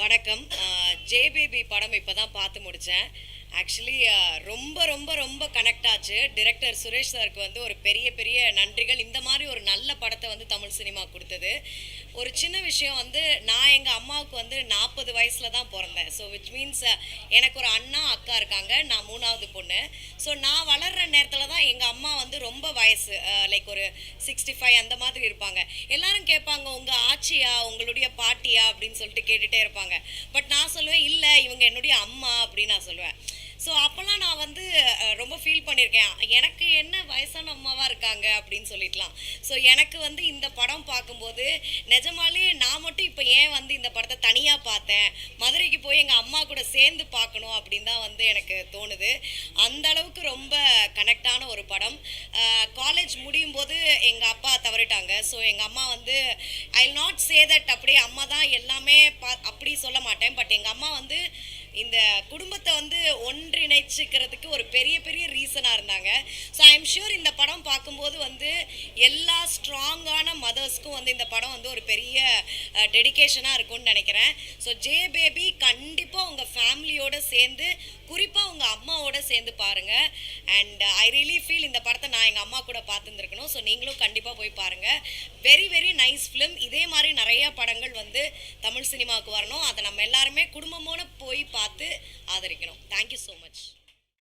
வணக்கம். ஜேபிபி படம் இப்போ தான் பார்த்து முடித்தேன் ஆக்சுவலி ரொம்ப ரொம்ப ரொம்ப கனெக்ட் ஆச்சு. டிரெக்டர் சுரேஷ் சாருக்கு வந்து ஒரு பெரிய பெரிய நன்றிகள். இந்த மாதிரி ஒரு நல்ல படத்தை வந்து தமிழ் சினிமா கொடுத்தது. ஒரு சின்ன விஷயம் வந்து நான் எங்கள் அம்மாவுக்கு வந்து நாற்பது வயசில் தான் பிறந்தேன். ஸோ விச் மீன்ஸ் எனக்கு ஒரு அண்ணா அக்கா இருக்காங்க. நான் மூணாவது பொண்ணு. ஸோ நான் வளர்கிற நேரத்தில் தான் எங்கள் அம்மா வந்து ரொம்ப வயசு. லைக் ஒரு சிக்ஸ்டி ஃபைவ் அந்த மாதிரி இருப்பாங்க. எல்லாரும் கேட்பாங்க உங்கள் ஆச்சியா? உங்களுடைய பாட்டியா? அப்படின்னு சொல்லிட்டு கேட்டுகிட்டே இருப்பாங்க. பட் நான் சொல்லுவேன் இல்லை இவங்க என்னுடைய அம்மா அப்படின்னு நான் சொல்லுவேன். ஸோ அப்போல்லாம் நான் வந்து ரொம்ப ஃபீல் பண்ணியிருக்கேன் எனக்கு என்ன வயசான அம்மாவாக இருக்காங்க அப்படின்னு சொல்லிடலாம் ஸோ எனக்கு வந்து இந்த படம் பார்க்கும்போது நிஜமாலே நான் மட்டும் இப்போ ஏன் வந்து இந்த படத்தை தனியாக பார்த்தேன்? மதுரைக்கு போய் எங்கள் அம்மா கூட சேர்ந்து பார்க்கணும் அப்படின்னு தான் வந்து எனக்கு தோணுது. அந்த அளவுக்கு ரொம்ப கனெக்டான ஒரு படம். காலேஜ் முடியும் போது எங்கள் அப்பா தவறிட்டாங்க. ஸோ எங்கள் அம்மா வந்து ஐ நாட் சே தட் அப்படியே அம்மா தான் எல்லாமே பா அப்படி சொல்ல மாட்டேன். பட் எங்கள் அம்மா வந்து இந்த குடும்பத்தை வந்து ஒன்றிணைச்சிக்கிறதுக்கு ஒரு பெரிய பெரிய ரீசனாக இருந்தாங்க. ஸோ ஐ எம் ஷூர் இந்த படம் பார்க்கும்போது வந்து எல்லா ஸ்ட்ராங்கான மதர்ஸ்க்கும் வந்து இந்த படம் வந்து ஒரு பெரிய டெடிகேஷனாக இருக்கும்னு நினைக்கிறேன். ஸோ ஜே பேபி கண்டிப்பாக உங்கள் ஃபேமிலியோடு சேர்ந்து குறிப்பாக உங்கள் அம்மாவோட சேர்ந்து பாருங்கள் அண்ட் ஐ ரியலி ஃபீல் இந்த படத்தை நான் எங்கள் அம்மா கூட பார்த்துருந்துருக்கணும். ஸோ நீங்களும் கண்டிப்பாக போய் பாருங்கள் வெரி வெரி நைஸ் ஃபிலிம் இதே மாதிரி நிறைய படங்கள் வந்து தமிழ் சினிமாவுக்கு வரணும். அதை நம்ம எல்லாருமே குடும்பமோடு போய் பார்த்து ஆதரிக்கணும். Thank you so much